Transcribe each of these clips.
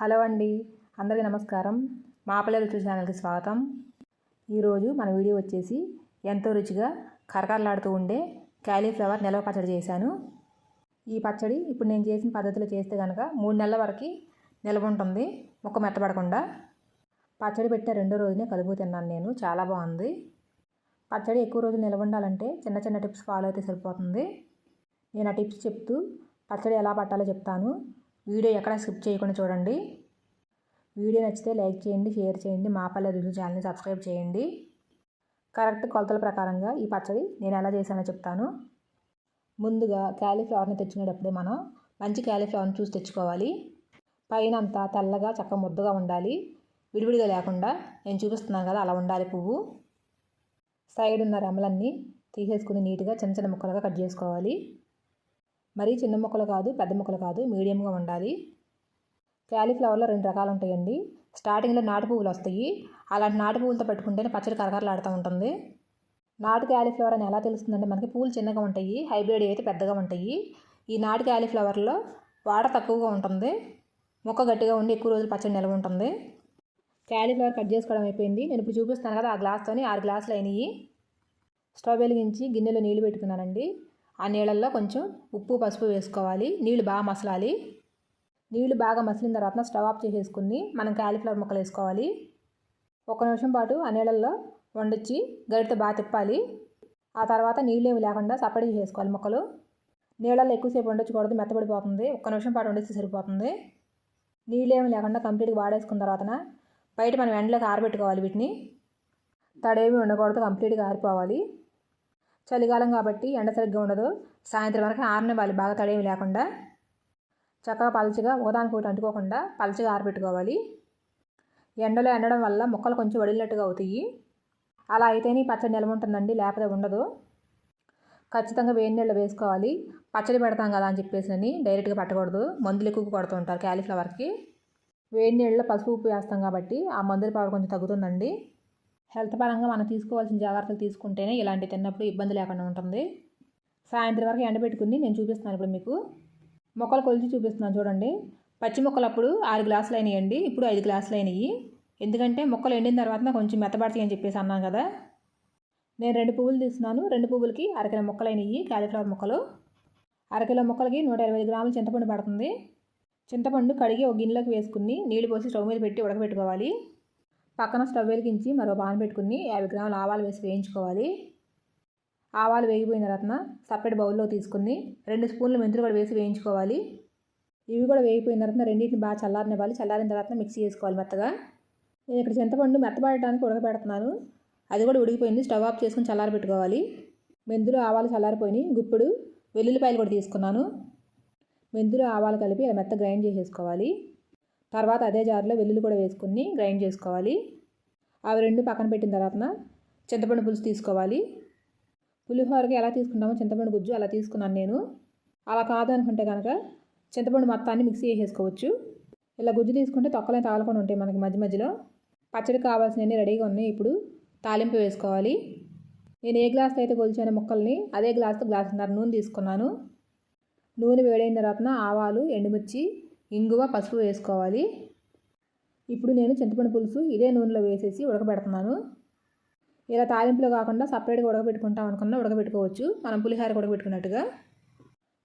Hello అండి అందరికీ నమస్కారం. మా పల్లె రుచి ఛానల్కి స్వాగతం. ఈరోజు మన వీడియో వచ్చేసి ఎంతో రుచిగా కరకరలాడుతూ ఉండే క్యాలీఫ్లవర్ నిల్వ పచ్చడి చేశాను. ఈ పచ్చడి ఇప్పుడు నేను చేసిన పద్ధతిలో చేస్తే కనుక మూడు నెలల వరకు నిల్వ ఉంటుంది ముక్క మెత్తపడకుండా పచ్చడి పెట్టే రెండో రోజునే కలుపు తిన్నాను నేను చాలా బాగుంది. పచ్చడి ఎక్కువ రోజులు నిల్వ ఉండాలంటే చిన్న చిన్న టిప్స్ ఫాలో అయితే సరిపోతుంది. నేను ఆ టిప్స్ చెప్తూ పచ్చడి ఎలా పట్టాలో చెప్తాను. వీడియో ఎక్కడ స్కిప్ చేయకుండా చూడండి. వీడియో నచ్చితే లైక్ చేయండి షేర్ చేయండి మా పల్లె రుజు ఛానల్ని సబ్స్క్రైబ్ చేయండి. కరెక్ట్ కొలతల ప్రకారంగా ఈ పచ్చడి నేను ఎలా చేశానో చెప్తాను. ముందుగా క్యాలీఫ్లవర్ని తెచ్చుకునేటప్పుడే మనం మంచి క్యాలీఫ్లవర్ని చూసి తెచ్చుకోవాలి. పైన అంతా తెల్లగా చక్క ముద్దగా ఉండాలి. విడివిడిగా లేకుండా నేను చూపిస్తున్నాను కదా అలా ఉండాలి పువ్వు. సైడ్ ఉన్న రెమ్మలన్నీ తీసేసుకుని నీట్గా చిన్న చిన్న ముక్కలుగా కట్ చేసుకోవాలి. మరీ చిన్న ముక్కలు కాదు పెద్ద ముక్కలు కాదు మీడియంగా ఉండాలి. క్యాలీఫ్లవర్లో రెండు రకాలు ఉంటాయండి. స్టార్టింగ్లో నాటు పువ్వులు వస్తాయి. అలాంటి నాటు పువ్వులతో పెట్టుకుంటేనే పచ్చడి కరకరలాడుతూ ఉంటుంది. నాటు క్యాలీఫ్లవర్ అని ఎలా తెలుస్తుందంటే మనకి పూలు చిన్నగా ఉంటాయి హైబ్రిడ్ అయితే పెద్దగా ఉంటాయి. ఈ నాటు క్యాలీఫ్లవర్లో వాటర్ తక్కువగా ఉంటుంది. మొక్క గట్టిగా ఉండి ఎక్కువ రోజులు పచ్చడి నిల్వ ఉంటుంది. క్యాలీఫ్లవర్ కట్ చేసుకోవడం అయిపోయింది. నేను ఇప్పుడు చూపిస్తాను కదా ఆ గ్లాస్తోని ఆరు గ్లాసులు అయినాయి. స్టవ్ వెలిగించి గిన్నెలో నీళ్ళు పెట్టుకున్నానండి. ఆ నీళ్ళల్లో కొంచెం ఉప్పు పసుపు వేసుకోవాలి. నీళ్ళు బాగా మసలాలి. నీళ్ళు బాగా మసిలిన తర్వాత స్టవ్ ఆఫ్ చేసేసుకుని మనం క్యాలిఫ్లవర్ ముక్కలు వేసుకోవాలి. ఒక నిమిషం పాటు ఆ నీళ్ళల్లో వండొచ్చి గరిటతో బాగా తిప్పాలి. ఆ తర్వాత నీళ్ళేమి లేకుండా సపరేట్ చేసుకోవాలి ముక్కలు. నీళ్ళల్లో ఎక్కువసేపు వండొచ్చకూడదు మెత్తబడిపోతుంది. ఒక్క నిమిషం పాటు వండిస్తే సరిపోతుంది. నీళ్ళేమి లేకుండా కంప్లీట్గా వాడేసుకున్న తర్వాత బయట మనం ఎండలోకి ఆరబెట్టుకోవాలి వీటిని. తడేమి ఉండకూడదు కంప్లీట్గా ఆరిపోవాలి. చలికాలం కాబట్టి ఎండ సరిగ్గా ఉండదు. సాయంత్రం వరకు ఆరనివ్వాలి బాగా తడేమి లేకుండా చక్కగా పలచగా ఒకదానికి ఒకటి అంటుకోకుండా పలచగా ఆరబెట్టుకోవాలి. ఎండలో ఎండడం వల్ల మొక్కలు కొంచెం వడిలినట్టుగా అవుతాయి. అలా అయితేనే పచ్చడి నిల్వ ఉంటుందండి లేకపోతే ఉండదు. ఖచ్చితంగా వేడి నీళ్ళు వేసుకోవాలి. పచ్చడి పెడతాం కదా అని చెప్పేసి అని డైరెక్ట్గా పట్టకూడదు. మందులు ఎక్కువ కొడుతూ ఉంటారు క్యాలీఫ్లవర్కి. వేడి నీళ్ళలో పసుపు ఉప్పు వేస్తాం కాబట్టి ఆ మందుల పవర్ కొంచెం తగ్గుతుందండి. హెల్త్ పరంగా మనం తీసుకోవాల్సిన జాగ్రత్తలు తీసుకుంటేనే ఇలాంటి తిన్నప్పుడు ఇబ్బంది లేకుండా ఉంటుంది. సాయంత్రం వరకు ఎండబెట్టుకుని నేను చూపిస్తున్నాను ఇప్పుడు మీకు. మొక్కలు కొలిచి చూపిస్తున్నాను చూడండి. పచ్చి మొక్కలు అప్పుడు ఆరు గ్లాసులు అయినాయండి ఇప్పుడు ఐదు గ్లాసులు అయినాయి. ఎందుకంటే మొక్కలు ఎండిన తర్వాత కొంచెం మెత్తబడతాయి అని చెప్పేసి అన్నాను కదా. నేను రెండు పువ్వులు తీస్తున్నాను రెండు పువ్వులకి అరకిలో మొక్కలు అయినాయి కాలీఫ్లవర్ మొక్కలు. అరకిలో మొక్కలకి నూట ఇరవై గ్రాములు చింతపండు పడుతుంది. చింతపండు కడిగి ఒక గిన్నెలోకి వేసుకుని నీళ్ళు పోసి స్టవ్ మీద పెట్టి ఉడకబెట్టుకోవాలి. పక్కన స్టవ్ వెలిగించి మరో పాన్ పెట్టుకుని యాభై గ్రాముల ఆవాలు వేసి వేయించుకోవాలి. ఆవాలు వేగిపోయిన తర్వాత సపరేట్ బౌల్లో తీసుకుని రెండు స్పూన్లు మెంతులు కూడా వేసి వేయించుకోవాలి. ఇవి కూడా వేగిపోయిన తర్వాత రెండింటిని బాగా చల్లారనివ్వాలి. చల్లారిన తర్వాత మిక్సీ చేసుకోవాలి మెత్తగా. నేను ఇక్కడ చింతపండు మెత్తబడటానికి ఉడకబెడుతున్నాను. అది కూడా ఉడికిపోయింది. స్టవ్ ఆఫ్ చేసుకుని చల్లారబెట్టుకోవాలి. మెంతులు ఆవాలు చల్లారిపోయినాయి. గుప్పుడు వెల్లుల్లిపాయలు కూడా తీసుకున్నాను. మెంతులు ఆవాలు కలిపి మెత్త గ్రైండ్ చేసేసుకోవాలి. తర్వాత అదే జార్లో వెల్లుల్లి కూడా వేసుకుని గ్రైండ్ చేసుకోవాలి. అవి రెండు పక్కన పెట్టిన తర్వాత చింతపండు పులుసు తీసుకోవాలి. పులిహోరకి ఎలా తీసుకుంటామో చింతపండు గుజ్జు అలా తీసుకున్నాను నేను. అలా కాదు అనుకుంటే కనుక చింతపండు మొత్తాన్ని మిక్సీ చేసేసుకోవచ్చు. ఇలా గుజ్జు తీసుకుంటే తొక్కలే తాగకుండా ఉంటాయి మనకి మధ్య మధ్యలో. పచ్చడి కావాల్సినవి రెడీగా ఉన్నాయి ఇప్పుడు తాలింపు వేసుకోవాలి. నేను ఏ గ్లాస్తో అయితే కొలిచాను ముక్కల్ని అదే గ్లాస్తో గ్లాసున్నర నూనె తీసుకున్నాను. నూనె వేడైన తర్వాత ఆవాలు ఎండుమిర్చి ఇంగువ పసుపు వేసుకోవాలి. ఇప్పుడు నేను చింతపండు పులుసు ఇదే నూనెలో వేసేసి ఉడకబెడుతున్నాను. ఇలా తాలింపులో కాకుండా సపరేట్గా ఉడకబెట్టుకుంటాం అనుకున్నా ఉడకబెట్టుకోవచ్చు. మనం పులిహార ఉడకబెట్టుకున్నట్టుగా.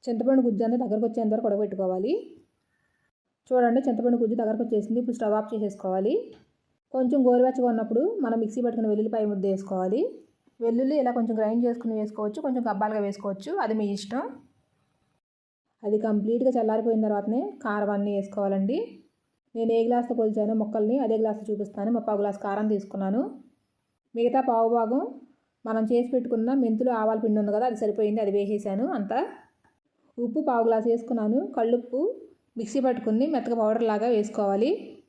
చింతపండు గుజ్జు అంతా దగ్గరకు వచ్చేంత వరకు ఉడకబెట్టుకోవాలి. చూడండి చింతపండు గుజ్జు దగ్గరకు వచ్చేసింది. ఇప్పుడు స్టవ్ ఆఫ్ చేసేసుకోవాలి. కొంచెం గోరువెచ్చగా ఉన్నప్పుడు మనం మిక్సీ పట్టుకుని వెల్లుల్లిపాయ ముద్ద వేసుకోవాలి. వెల్లుల్లి ఇలా కొంచెం గ్రైండ్ చేసుకుని వేసుకోవచ్చు. కొంచెం గబ్బాలుగా వేసుకోవచ్చు. అది మీ ఇష్టం. అది కంప్లీట్గా చల్లారిపోయిన తర్వాతనే కారం అన్నీ వేసుకోవాలండి. నేను ఏ గ్లాస్తో కొలిచానో మొక్కల్ని అదే గ్లాస్తో చూపిస్తాను. ముప్పావు గ్లాస్ కారం తీసుకున్నాను. మిగతా పావు భాగం మనం చేసి పెట్టుకున్న మెంతులు ఆవాల పిండి ఉంది కదా అది సరిపోయింది. అది వేసేసాను అంతా. ఉప్పు పావు గ్లాస్ వేసుకున్నాను. కళ్ళుప్పు మిక్సీ పట్టుకుని మెత్తగా పౌడర్ లాగా వేసుకోవాలి.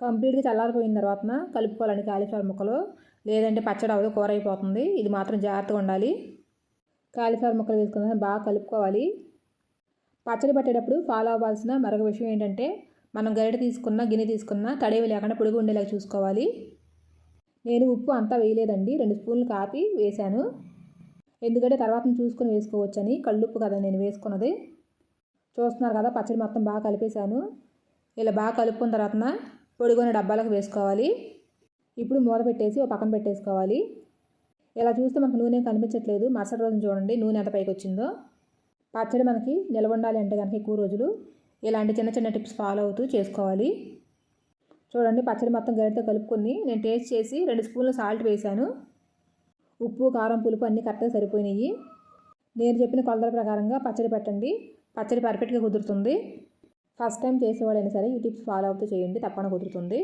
కంప్లీట్గా చల్లారిపోయిన తర్వాత కలుపుకోవాలండి కాలీఫ్లవర్ ముక్కలు. లేదంటే పచ్చడి అవ్వదు కూర అయిపోతుంది. ఇది మాత్రం జాగ్రత్తగా ఉండాలి. కాలీఫ్లవర్ ముక్కలు వేసుకున్న బాగా కలుపుకోవాలి. పచ్చడి పట్టేటప్పుడు ఫాలో అవ్వాల్సిన మరొక విషయం ఏంటంటే మనం గరిట తీసుకున్న గిన్నె తీసుకున్న తడేవి లేకుండా పొడుగు ఉండేలాగా చూసుకోవాలి. నేను ఉప్పు అంతా వేయలేదండి. రెండు స్పూన్లు కాపి వేశాను. ఎందుకంటే తర్వాత చూసుకొని వేసుకోవచ్చని. కళ్ళుప్పు కదా నేను వేసుకున్నది. చూస్తున్నారు కదా పచ్చడి మొత్తం బాగా కలిపేశాను. ఇలా బాగా కలుపుకున్న తర్వాత పొడిగొన్న డబ్బాలకు వేసుకోవాలి. ఇప్పుడు మూత పెట్టేసి ఒక పక్కన పెట్టేసుకోవాలి. ఇలా చూస్తే మనకు నూనె కనిపించట్లేదు. మరుసటి రోజు చూడండి నూనె ఎంత పైకి వచ్చిందో. పచ్చడి మనకి నిల్వ ఉండాలి అంటే కనుక ఎక్కువ రోజులు ఇలాంటి చిన్న చిన్న టిప్స్ ఫాలో అవుతూ చేసుకోవాలి. చూడండి పచ్చడి మొత్తం గరిటతో కలుపుకొని నేను టేస్ట్ చేసి రెండు స్పూన్లు సాల్ట్ వేశాను. ఉప్పు కారం పులుపు అన్నీ కరెక్ట్గా సరిపోయినాయి. నేను చెప్పిన కొలతల ప్రకారంగా పచ్చడి పెట్టండి. పచ్చడి పర్ఫెక్ట్గా కుదురుతుంది. ఫస్ట్ టైం చేసేవాళ్ళైనా సరే ఈ టిప్స్ ఫాలో అవుతూ చేయండి తప్పకుండా కుదురుతుంది.